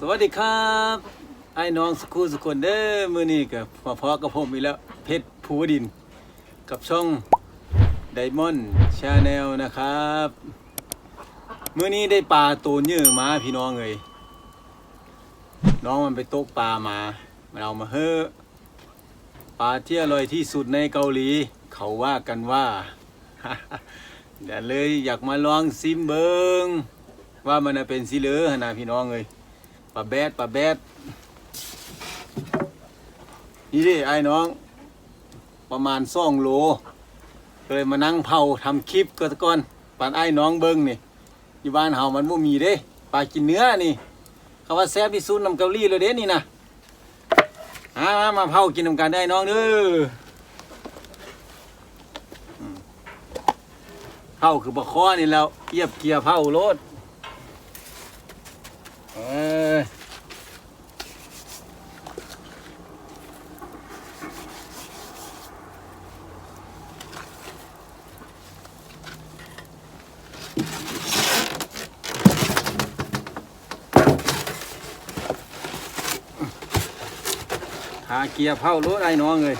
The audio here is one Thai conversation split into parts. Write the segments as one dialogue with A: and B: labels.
A: สวัสดีครับไอ้น้องสกูสกุลเด้อมื้อนี้กับมาพอกับผมอีกแล้วเพชรภูวดิน กับช่องไดมอนด์ชาแนลนะครับมื้อนี้ได้ปลาตัวเยอมาพี่น้องเอ้ยน้องมันไปตกปลามามันเอามาเฮ้อปลาที่อร่อยที่สุดในเกาหลี เขาว่ากันว่าเดี๋ยวเลยอยากมาลองซิมเบิงว่ามันน่ะเป็นสิเหลือนะพี่น้องเอ้ย ปลาแบดปลาแบดนี่ดิไอ้น้อง ประมาณสองโลเลยมานั่งเผาทำคลิปก็ตะก่อนปานไอ้น้องเบิ้งนี่อยู่บ้านเฮามันบ่มีเด้ปลากินเนื้อนี่เขาว่าแซ่บที่สุดนำเกาหลีเลยเด้นี่นะมามามาเผากินนำกันได้น้องเด้อเผาคือปลาคอนี่แล้วเกียบเกียร์เผาโลด เอ้ยหาเกียร์เผารถไอ้น้องเลย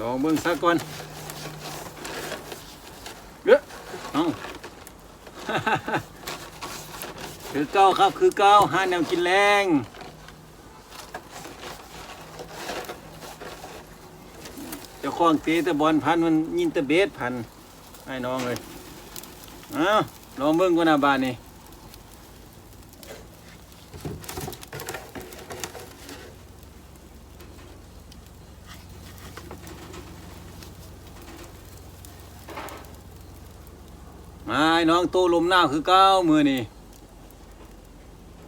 A: ลองเบิ่งสักก่อน เย อะเอาคือเก้าครับคือเก้าห้าแนวกินแรงเจ้าของเตะตะบอลพันมันยินตะเบสพันให้น้องเลยอ้าลองเบิ่งก่อนหน้าบ้านนี่มาให้น้ องโตลมหนาวคือเก้ามือนี่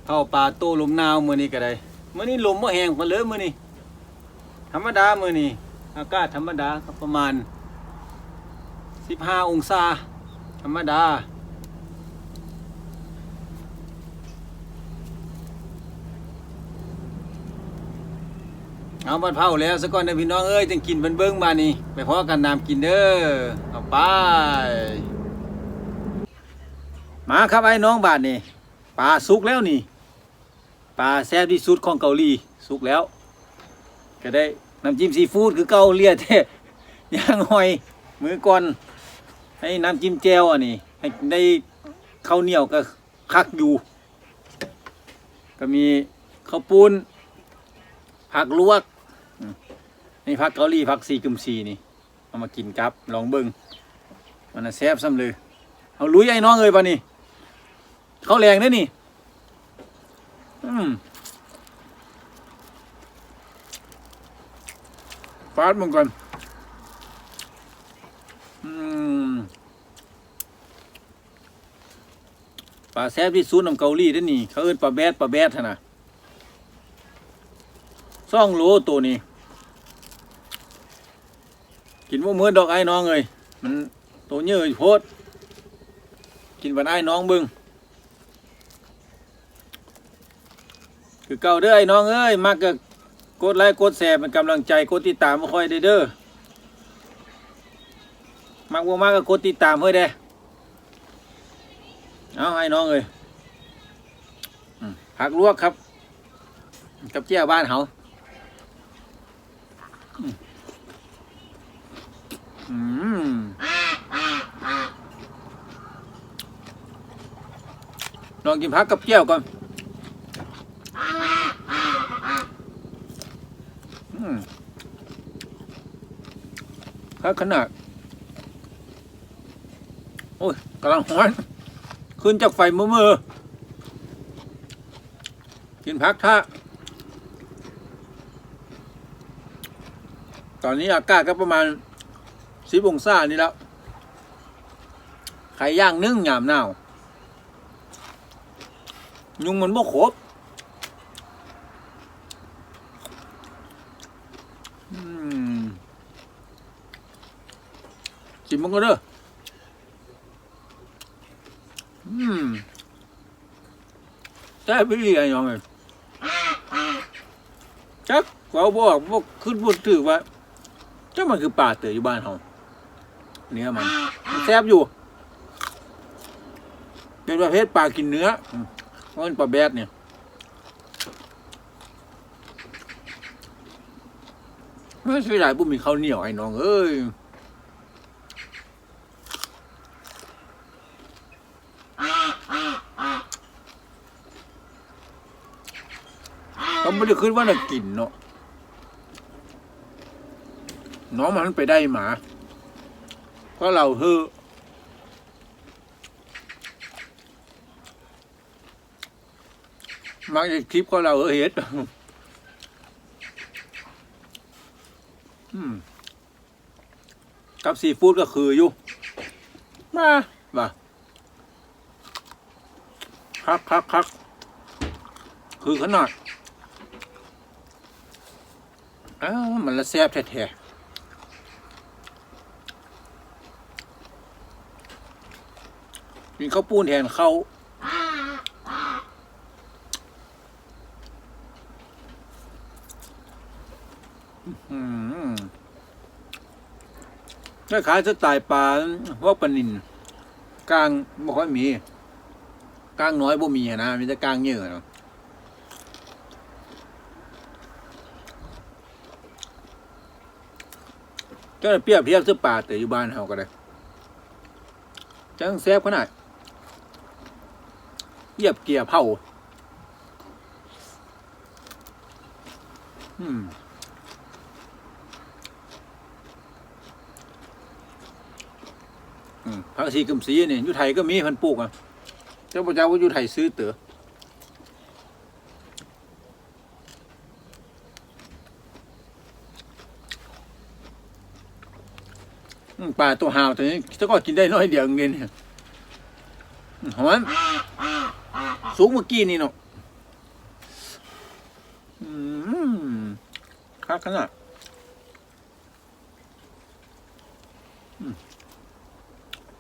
A: เข้าป่าโตลมหนาวมือนี่ก็ได้มือนี่ลมบ่แห้งมาเลยมือนี่ธรรมดามือนี่อากาศธรรมดาประมาณสิบห้าองศา ธรรมดาเอาบัดเผาแล้วสักก่อนเด้อพี่น้องเอ้ยจังกินเบิ่นเบิ่งบานี้ไปพอกันน้ำกินเด้อเอาไป มาครับไอ้น้องบาดนี่ปลาสุกแล้วนี่ปลาแซ่บที่สุดของเกาหลีสุกแล้ว ก็ได้น้ำจิ้มซีฟู้ดคือเกาเลียแท้ย่างหอยมือก่อนให้น้ำจิ้มแจ่วอันนี้ให้ได้ข้าวเหนียวก็คักอยู่ ก็มีข้าวปุ้นผักลวกนี่ผักเกาหลีผักซีกุมซีนี่เอามากินกับลองเบิ่งมันแซ่บซ้ำเลยเอาลุยไอ้น้องเอ้ยปะนี่ เขาแรงได้นี่ อืมฟาดมันก่อน อืมปลาแซบที่สุดของเกาหลีได้นี่ เขาเอิ้นปลาแบดปลาแบดนะซ่องโลตัวนี้ กินว่ามือดอกไอ้น้องเอ้ยมันตัวเยอะโพดกินบันไอ้น้องบึง คือเก่าเด้อไอ้น้องเอ้ยมากก็กดไลค์กดแชร์เป็นกำลังใจกดติดตามมาค่อยได้เด้อมากว่ามากก็กดติดตามเฮ้ยเด้เอาไอ้น้องเอ้ยผักลวกครับ กับเจ้าบ้านเขาอืมลองกินผักกับเจียวก่อน อืมครับขนาด โอ้ยกำลังร้อน ขึ้นจากไฟมือมือ กินพักท่าตอนนี้อากาศก็ประมาณสิบองศานี่แล้ว ไข่ย่างนึ่งหยามหนาว ยุงมันบ่ครบอืมชิ มมันก็เด้ออืมแซ่บไปเลยน้องเอ้ยจักเขาบอกว่าขึ้นบนถือว่าจ้ามันคือป่าเต๋ออยู่บ้านเฮาเนื้อมันแซ่บอยู่ เป็นประเภทปลากินเนื้อเพราะมันปลาแบดเนี่ยไม่ใช่ได้บุ้มีข้าวเหนียวไอ้น้องเอ้ยเขา ไม่ได้คิดว่าน่ะกินเนาะน้องมันไปได้หมาก็เราเฮอมักจะคลิปก็เราเฮ็ดกับซีฟู้ดก็คืออยู่ มาบ่าคักคักคักคือขนาด อ้าวมันละแซ่บแท้ๆกินข้าวปูนแทนข้าวอืมคล้ายๆสไตล์ปลาพวกปลานินกลางไม่ค่อยมีกลางน้อยบ่มีนะมีแต่กลางเยอะเนาะ ก็เปรียบเทียบซื้อปลาแต่อยู่บ้านเฮาก็ได้จังแซ่บขนาดเหยียบเกียร์เผาอืมผักชีกึมสีนี่อยู่ไทยก็มีพันปลูกอะเจ้าพระเจ้าว่าอยู่ไทยซื้อเต๋อ ปลาตัวหาวตัวนี้ถ้าก็กินได้น้อยเดียวเองเนี่ยหอมสูงเมื่อกี้นี่เนาะอืมคักขนาด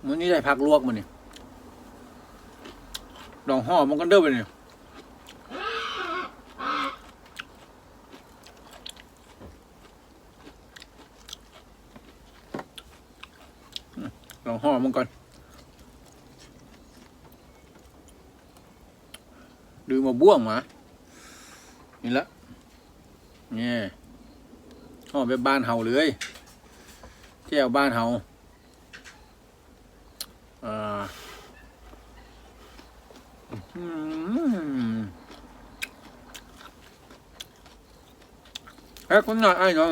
A: มื้อนี้ได้ผักลวกมาเนี่ยดองห่อมันก็เด้อไปเนี่ยอืมลอง ห่อมันก่อนดูมาบ้วงมานี่ละนี่ห่อไปบ้านเฮาเลยเที่ยวบ้านเฮาอ่าอืมแค่คนหน่อยไอ้น้อง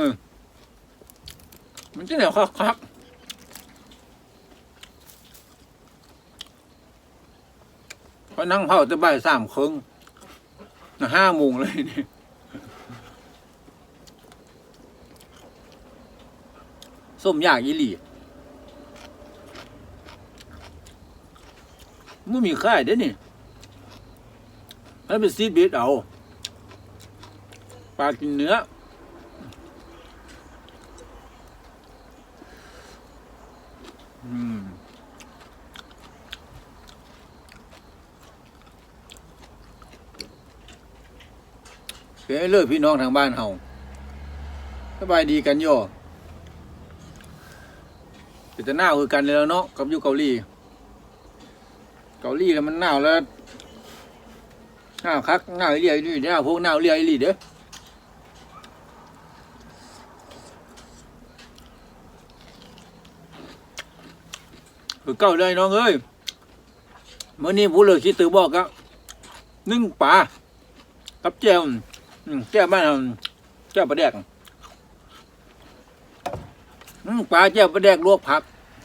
A: มันจะเหนียวคักคั พอนั่งเผาจะบ่ายสามครึ่งห้าโมงเลยนี่ส้มยากอีหลีมันมีค่ายเด้นี่ให้เป็นซีดเบสเอา ปลากินเนื้อ เป็นเลิกพี่น้องทางบ้านเฮาสบายดีกันโย่เป็นแต่หน้าคือกันเลยแล้วเนาะกับอยู่เกาหลี เกาหลีแล้วมันหนาวแล้วหนาวคักหนาวเรียนี่หนาวพวกหนาวเรียอีหลีเด้อคือเก่าเลยน้องเอ้ยเมื่อนี้ผู้เลยคิดตือบอกอะนึ่งปลากับแจ่ว อืมแจ่วบ้านเราแจ่วปลาแดกปลาแจ่วปลาแดกลวกผัก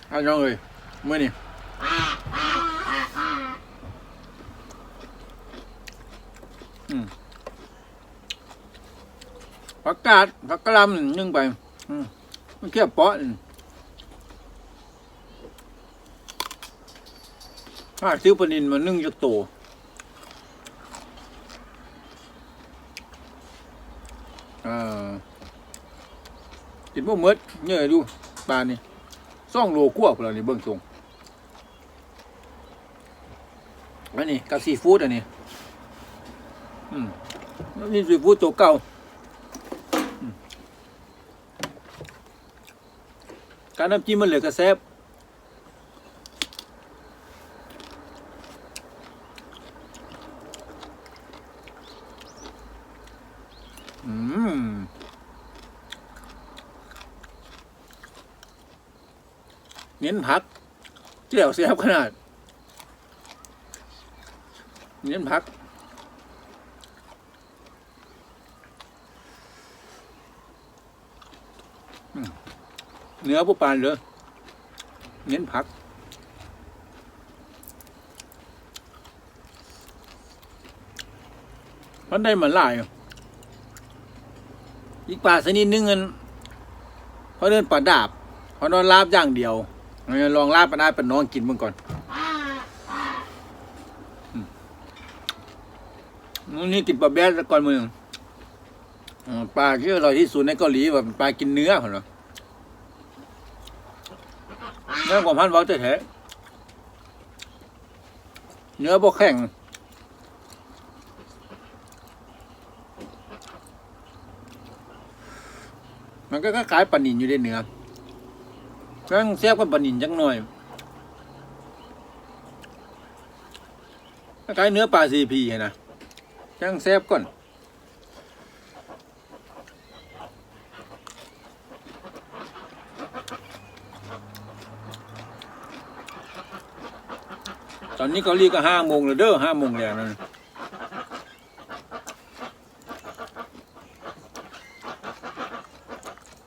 A: เอาน้องเอ้ยเมื่อนี้ผักกาดผักกะหล่ำนึ่งไปมันเคี่ยวเปาะนี่ถ้าซื้อปนินมานึ่งจะโต อ่ากินพวกมดเนื้อดูปลานี่ซ่องโลกว่าพวกเรานี่เบิ่งทรงอันนี้กับซีฟู้ดอันนี้อืมนี่ซีฟู้ดตัวเก่าการน้ำจิ้มมันเหลือกระแซบ ม เน้นผักเจียวเสียบขนาด เน้นผักเนื้อผู้ปานเลยเน้นผักมันได้มาหลายอีกปลาชนิดหนึงเงินเขาเดินปลาดาบเขานอนลาบอย่างเดียว เอาลองลาบปลาดาบเป็นน้องกินมึงก่อนอืมนี่ติดปลาแบ๊ดก่อนมึงอืมปลาที่อร่อยที่สุดในเกาหลีว่าเป็นปลากินเนื้อเหรอเนื้อของพันเว้าแท้เนื้อบ่แข็งมันก็คล้ายปลาหนินอยู่ในเนื้อ ก็ยังแซ่บกว่าปลานินจังหน่อยคล้ายเนื้อปลาซีพีนะจังแซ่บก่อนตอนนี้เกาหลีก็ห้าโมงแล้วเด้อห้าโมงแล้วนั่น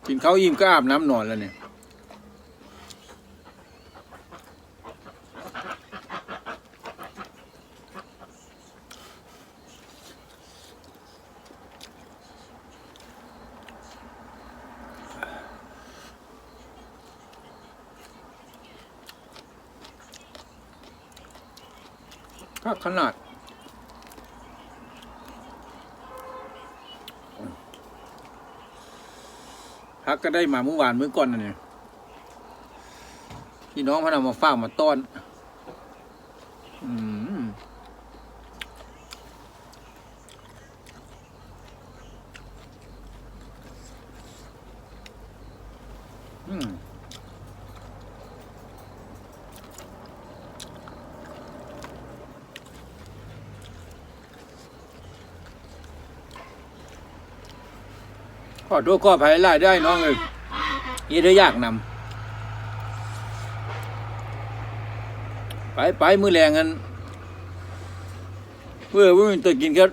A: กินข้าวอิ่มก็อาบน้ำนอนแล้วเนี่ย ก็ขนาด พักก็ได้มาเมื่อวานเมื่อก่อนนั่นเนี่ยพี่น้องพนเอามาฝากมาต้อน อโทษขออภัยหลายได้น้องเอ้ยยี่ได้ยากนำไปไปมือแรงกันเพื่อว่ามันตัวกินก็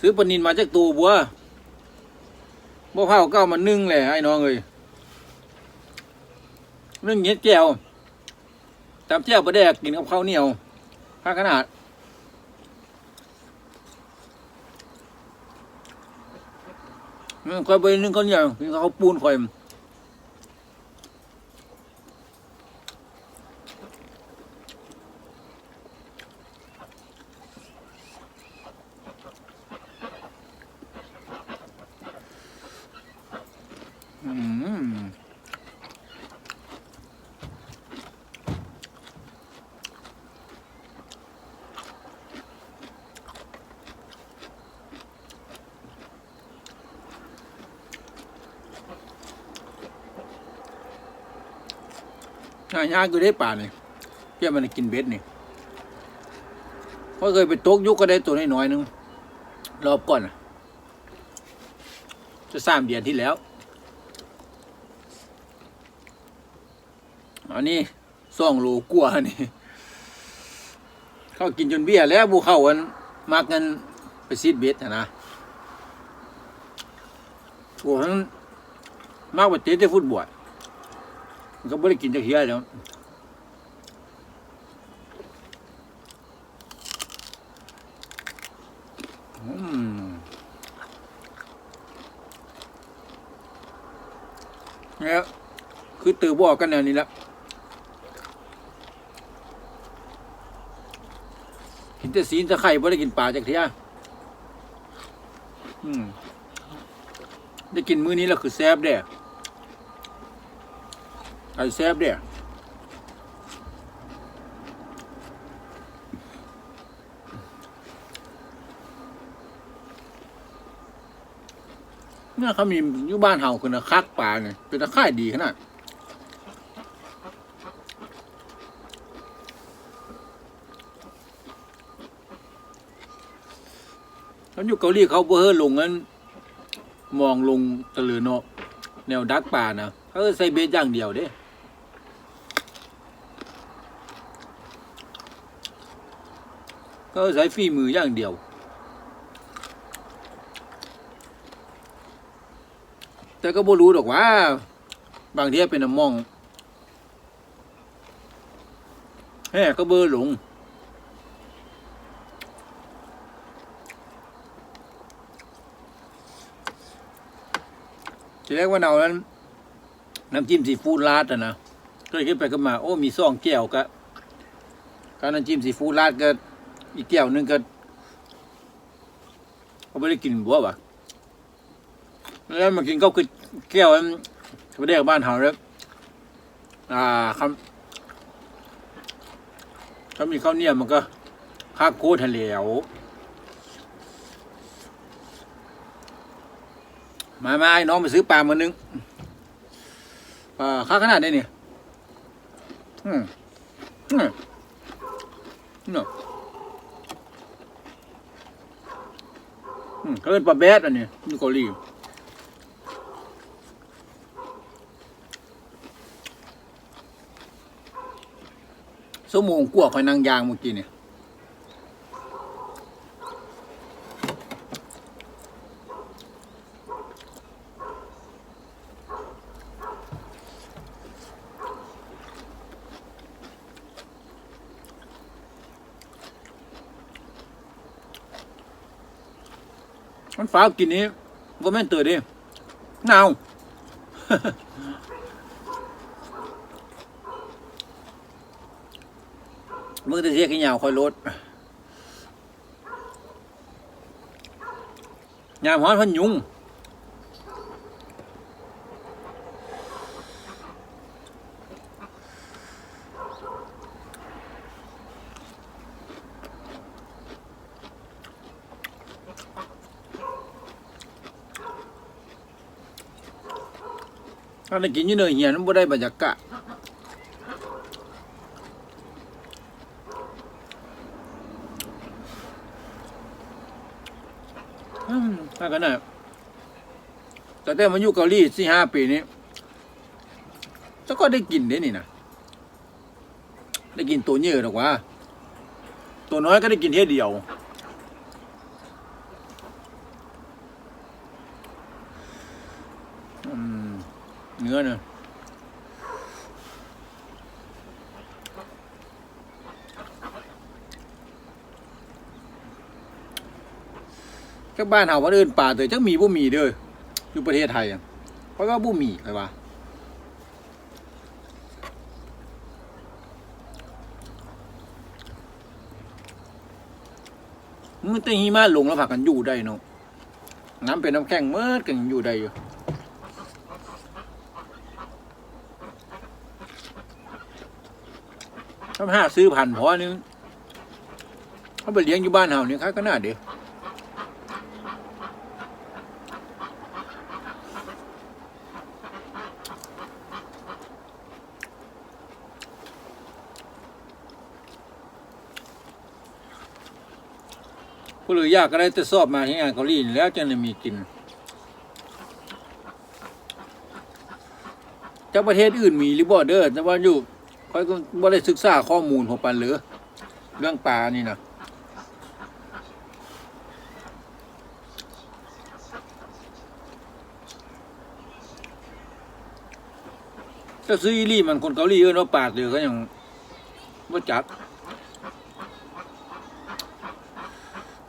A: ซื้อปนินมาจากตูบัวบ่เผาก็เอามานึ่งแหละไอ้น้องเอ้ยนึ่งเงี้ยแจ่วจำแจ่วปลาแดกกินกับข้าวเหนียวข้าขนาด อืม ค่อยไปนึ่งข้าวเหนียวกินข้าวปูนคอยอืม หายากอยู่ได้ป่านี่เพื่อมันกินเบ็ดนี่เพราะเคยไปตกยุกก็ได้ตัวน้อยๆนึงรอบก่อนน่ะจะสามเดือนที่แล้ว อันนี้สองโลกว่านี่ เขากินจนเบี้ยแล้วบูเข้ากันมากเงินไปซีดเบ็ดนะนะโอ้ทั้งมากกว่าเจ๊ได้ฟุตบอล มันก็ไม่ได้กินจากเฮียแล้วเนี่ยคือตือบอกกันแนวนี้ละกินแต่สีนจะไข่ไม่ได้กินปลาจากเทียอืม ได้กินมื้อนี้แล้วคือแซ่บเด้ ไอ้แซ่บเด้เนี่ยเขามีอยู่บ้านเฮาคือนะคักปลาเนี่ยเป็นตะข่ายดีขนาดเขาอยู่เกาหลีเขาบ่เฮอลงนั้นมองลงตะลือเนาะแนวดักป่านะเขาใส่เบสอย่างเดียวเด้ เขาใส่ฝีมืออย่างเดียว แต่ก็บ่รู้ดอกว่า บางทีเป็นน้ำมองแฮ่ก็เบอร์หลงทีแรกว่าเรานั้น น้ำจิ้มซีฟู้ดราดอะนะก็เลยขึ้นไปก็มา โอ้ มีซ่องแก้วก็การน้ำจิ้มซีฟู้ดราดก็ อีกแก้วหนึงก็เขาไม่ได้กินบัววะแล้วมากินก็คือแก้วนั้นเขาได้กับบ้านเฮาแล้วอ่าคำเขามีข้าวเหนียวมันก็คักโคตรทะเลวมามาไอ้น้องไปซื้อปลามานึงปลาค่าขนาดได้เนี่ยอืมอืมเนาะ อืมเขาเป็นปลาแบดอันนี้นี่เกาหลีสมงกวคอยนางยางเมื่อกี้เนี่ย ฟ้ากินนี้ก็แม่นเตือดิหนาวมือตะเสียขี้ยาวคอยลดยามฮ้อนพันยุง ถ้าได้กินอยี่เนยเหียนมันบ่ได้บรรยากาศอืมถ้ากันน่ะแต่แต่มาอยู่เกาหลีสี่ห้าปีนี้จะก็ได้กินได้นี่นะได้กินตัวเยอะหรอกว่า ตัวน้อยก็ได้กินเท่เดียว เนื้อเนอะก็บ้านเฮาว่าเดินป่าเตยจักมีบ่มีเด้ออยู่ประเทศไทยอะเพราะว่าบ่มีใครว่ามันแต่หิมะลงแล้วพากันอยู่ได้เนาะน้ำเป็นน้ำแข็งเมื่อกันยังอยู่ได้อยู่ ถ้าหาซื้อพันธุ์เพราะอันนึงเขาไปเลี้ยงอยู่บ้านเฮานี่ครับก็น่าเดียวผู้หรือยากก็ได้แต่สอบมาที่งานเกาหลีนี่แล้วจะได้มีกินจากประเทศอื่นมีหรือบ่เด้อแต่ว่าอยู่ ค่อยก็บ่ได้ศึกษาข้อมูลของปันเหรือ เรื่องปลานี่นะถ้าซื้ออีลี่มันคนเกาหลีเอิ้นว่าปลาเหลือก็ยังบ่จัก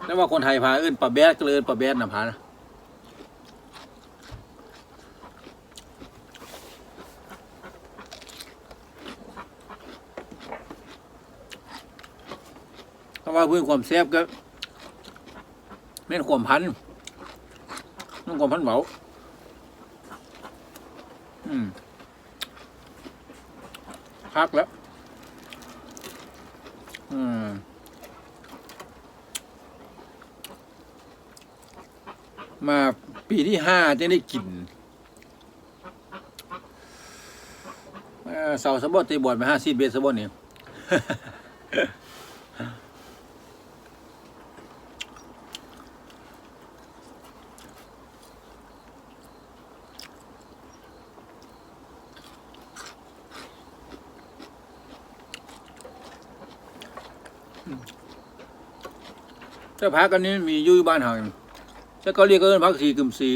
A: แล้วว่าคนไทยพาเอิ้นปลาแบดก็เลยเอิ้นปลาแบดนะพานะ ว่าเพื่อความแซ่บก็เน้นความพันน้องความพันเบาอืมพักแล้ว อืมมาปีที่ห้าจะได้กินเอ่อเสาสะบดตีบอดมาห้าสิบเบสสะบดนี่ย แต่พักอันนี้มีอยู่บ้านเฮาแต่เขาเรียกกันพักสีกึมสี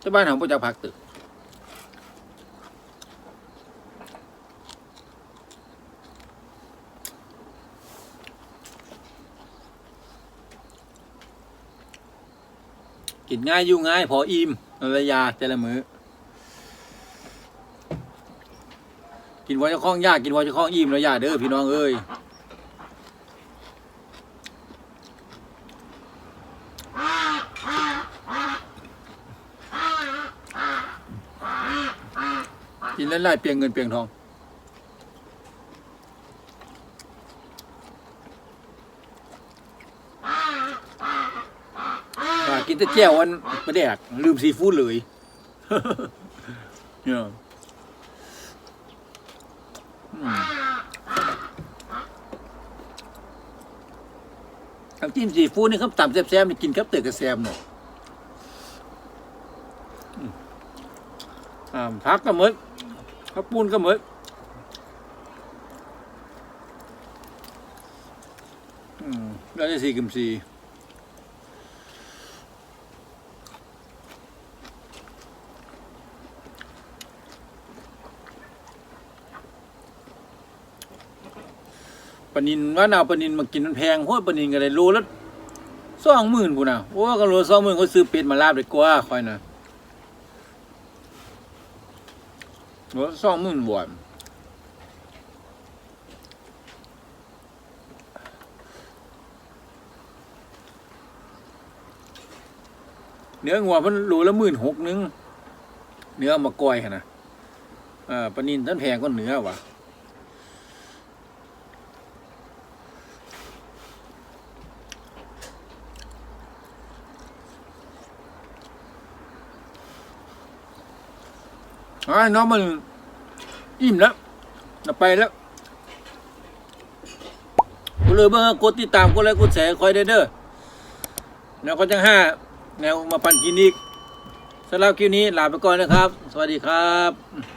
A: แต่บ้านเฮาบ่จักพักตึกกินง่ายอยู่ง่าย พออิ่มระยะแต่ละมือ้อกินพอเจะคล้องยากกินพอเจะคล้องอิ่มระยะเด้อพี่น้องเอ้ย กินไล่เปลียงเงินเปลียงทองว่ากินแต่แจ่ววันประแดกลืมซีฟู้ดเลย เนี่ยอืมน้ำจิ้มซีฟู้ดนี่ครับต่ำแซ่บๆนี่กินครับเตะกระแซมเนาะอืมอ่าพักก็หมด ข้าวปุ้นก็เหมือนอืมแล้วจะสี่กิมสีปานินว่านาปานินมากินมันแพงโคตรปานินกันเลยโลละสองหมื่นพูนะโอ้ก็โลสองหมื่นเขาซื้อเป็ดมาลาบเลยกว่าคอยนะ โลสองหมื่นบาทเนื้องัวมันโลละหมื่นหกนึง เนื้อมาก้อยนะอ่าปนินท่านแพงก็เนื้อว่ะ ไอ้ยน้องมันอิ่มแล้วจะไปแล้วกูเลยเบิ่งกดติดตามกดไลค์กดแชร์คอยเด้อเด้อแล้วก็จังห้าแนวมาปั่นกินอีกสำหรับคลิปนี้ลาไปก่อนนะครับ สวัสดีครับ